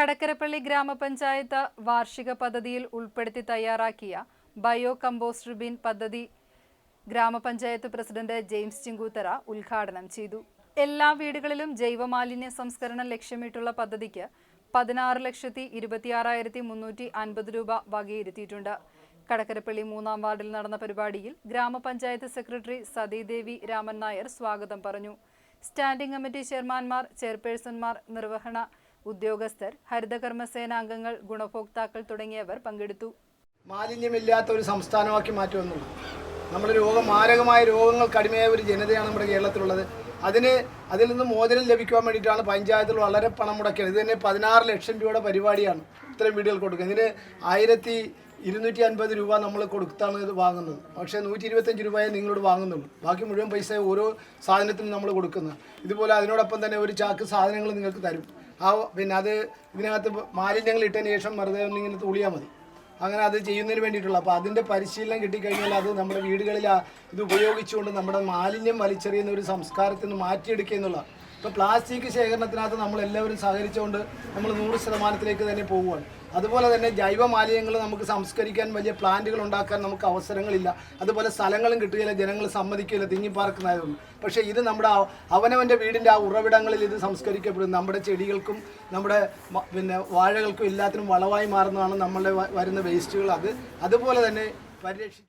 കടക്കരപ്പള്ളി ഗ്രാമപഞ്ചായത്ത് വാർഷിക പദ്ധതിയിൽ ഉൾപ്പെടുത്തി തയ്യാറാക്കിയ ബയോ കമ്പോസ്റ്റ് ബിൻ പദ്ധതി ഗ്രാമപഞ്ചായത്ത് പ്രസിഡന്റ് ജെയിംസ് ചിങ്കൂത്തറ ഉദ്ഘാടനം ചെയ്തു. എല്ലാ വീടുകളിലും ജൈവമാലിന്യ സംസ്കരണം ലക്ഷ്യമിട്ടുള്ള പദ്ധതിക്ക് പതിനാറ് ലക്ഷത്തി ഇരുപത്തിയാറായിരത്തി മുന്നൂറ്റി അൻപത് രൂപ വകയിരുത്തിയിട്ടുണ്ട്. കടക്കരപ്പള്ളി മൂന്നാം വാർഡിൽ നടന്ന പരിപാടിയിൽ ഗ്രാമപഞ്ചായത്ത് സെക്രട്ടറി സതീദേവി രാമൻ നായർ സ്വാഗതം പറഞ്ഞു. സ്റ്റാൻഡിംഗ് കമ്മിറ്റി ചെയർമാൻമാർ ചെയർപേഴ്സൺമാർ നിർവഹണ ഉദ്യോഗസ്ഥർ ഹരിതകർമ്മസേന അംഗങ്ങൾ ഗുണഭോക്താക്കൾ തുടങ്ങിയവർ പങ്കെടുത്തു. മാലിന്യമില്ലാത്ത ഒരു സംസ്ഥാനമാക്കി മാറ്റുമെന്നുള്ളൂ നമ്മുടെ രോഗം മാരകമായ രോഗങ്ങൾ കടുമയായ ഒരു ജനതയാണ് നമ്മുടെ കേരളത്തിലുള്ളത്. അതിന് അതിൽ നിന്ന് മോചനം ലഭിക്കുവാൻ വേണ്ടിയിട്ടാണ് പഞ്ചായത്തിൽ വളരെ പണം മുടക്കിയത്. ഇത് തന്നെ പതിനാറ് ലക്ഷം രൂപയുടെ പരിപാടിയാണ് ഇത്രയും വീടുകൾ കൊടുക്കുക. ഇതിന് ആയിരത്തി ഇരുന്നൂറ്റി അൻപത് രൂപ നമ്മൾ കൊടുത്താണ് ഇത് വാങ്ങുന്നത്. പക്ഷേ നൂറ്റി ഇരുപത്തഞ്ച് രൂപയെ നിങ്ങളോട് വാങ്ങുന്നുള്ളൂ. ബാക്കി മുഴുവൻ പൈസ ഓരോ സാധനത്തിനും നമ്മൾ കൊടുക്കുന്നത്. ഇതുപോലെ അതിനോടൊപ്പം തന്നെ ഒരു ചാക്ക് സാധനങ്ങൾ നിങ്ങൾക്ക് തരും. ആ പിന്നെ അത് ഇതിനകത്ത് മാലിന്യങ്ങൾ ഇട്ടതിന് ശേഷം വെറുതെ ഒന്നിങ്ങനെ തുളിയാൽ മതി. അങ്ങനെ അത് ചെയ്യുന്നതിന് വേണ്ടിയിട്ടുള്ള അപ്പോൾ അതിന്റെ പരിശീലനം കിട്ടിക്കഴിഞ്ഞാൽ അത് നമ്മുടെ വീടുകളിൽ ഇത് ഉപയോഗിച്ചുകൊണ്ട് നമ്മുടെ മാലിന്യം വലിച്ചെറിയുന്ന ഒരു സംസ്കാരത്തിൽ നിന്ന് മാറ്റിയെടുക്കുക എന്നുള്ള ഇപ്പോൾ പ്ലാസ്റ്റിക് ശേഖരണത്തിനകത്ത് നമ്മൾ എല്ലാവരും സഹകരിച്ചുകൊണ്ട് നമ്മൾ നൂറ് ശതമാനത്തിലേക്ക് തന്നെ പോവുകയാണ്. അതുപോലെ തന്നെ ജൈവ മാലിന്യങ്ങൾ നമുക്ക് സംസ്കരിക്കാൻ വലിയ പ്ലാന്റുകൾ ഉണ്ടാക്കാൻ നമുക്ക് അവസരങ്ങളില്ല. അതുപോലെ സ്ഥലങ്ങളും കിട്ടുകയില്ല ജനങ്ങൾ സമ്മതിക്കില്ല തിങ്ങിപ്പാർക്കുന്നതായതുകൊണ്ട് പക്ഷേ ഇത് നമ്മുടെ അവ- അവനവന്റെ വീടിന്റെ ആ ഉറവിടങ്ങളിൽ ഇത് സംസ്കരിക്കപ്പെടും നമ്മുടെ ചെടികൾക്കും നമ്മുടെ പിന്നെ വാഴകൾക്കും എല്ലാത്തിനും വളമായി മാറുന്നതാണ് നമ്മളുടെ വരുന്ന വേസ്റ്റുകൾ. അത് അതുപോലെ തന്നെ പരിരക്ഷി